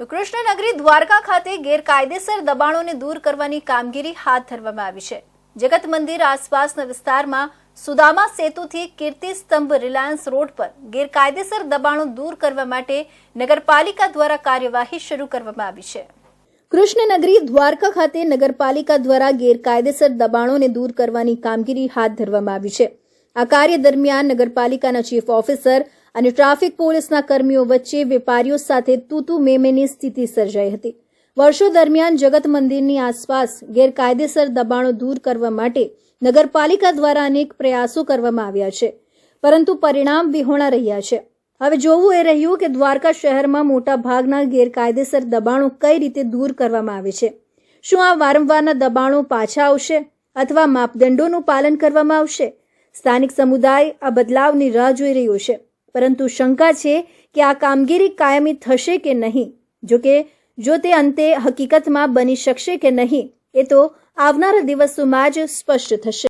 કૃષ્ણનગરી દ્વારકા ખાતે ગેરકાયદેસર દબાણોને દૂર કરવાની કામગીરી હાથ ધરવામાં આવી છે. જગત મંદિર આસપાસના વિસ્તારમાં સુદામા સેતુથી કીર્તિ સ્તંભ રિલાયન્સ રોડ પર ગેરકાયદેસર દબાણો દૂર કરવા માટે નગરપાલિકા દ્વારા કાર્યવાહી શરૂ કરવામાં આવી છે. કૃષ્ણનગરી દ્વારકા ખાતે નગરપાલિકા દ્વારા ગેરકાયદેસર દબાણોને દૂર કરવાની કામગીરી હાથ ધરવામાં આવી છે. આ કાર્ય દરમિયાન નગરપાલિકાના ચીફ ઓફિસર અને ટ્રાફિક પોલીસના કર્મીઓ વચ્ચે વેપારીઓ સાથે તૂતુ મેમેની સ્થિતિ સર્જાઈ હતી. વર્ષો દરમિયાન જગત મંદિરની આસપાસ ગેરકાયદેસર દબાણો દૂર કરવા માટે નગરપાલિકા દ્વારા અનેક પ્રયાસો કરવામાં આવ્યા છે, પરંતુ પરિણામ વિહોણા રહ્યા છે. હવે જોવું એ રહ્યું કે દ્વારકા શહેરમાં મોટા ભાગના ગેરકાયદેસર દબાણો કઈ રીતે દૂર કરવામાં આવે છે? શું આ વારંવારના દબાણો પાછા આવશે અથવા માપદંડોનું પાલન કરવામાં આવશે? સ્થાનિક સમુદાય આ બદલાવની રાહ જોઈ રહ્યો છે. પરંતુ શંકા છે કે આ કામગીરી કાયમી થશે કે નહીં. જો કે જો તે અંતે હકીકતમાં બની શકશે કે નહીં, એ તો આવનારા દિવસોમાં જ સ્પષ્ટ થશે.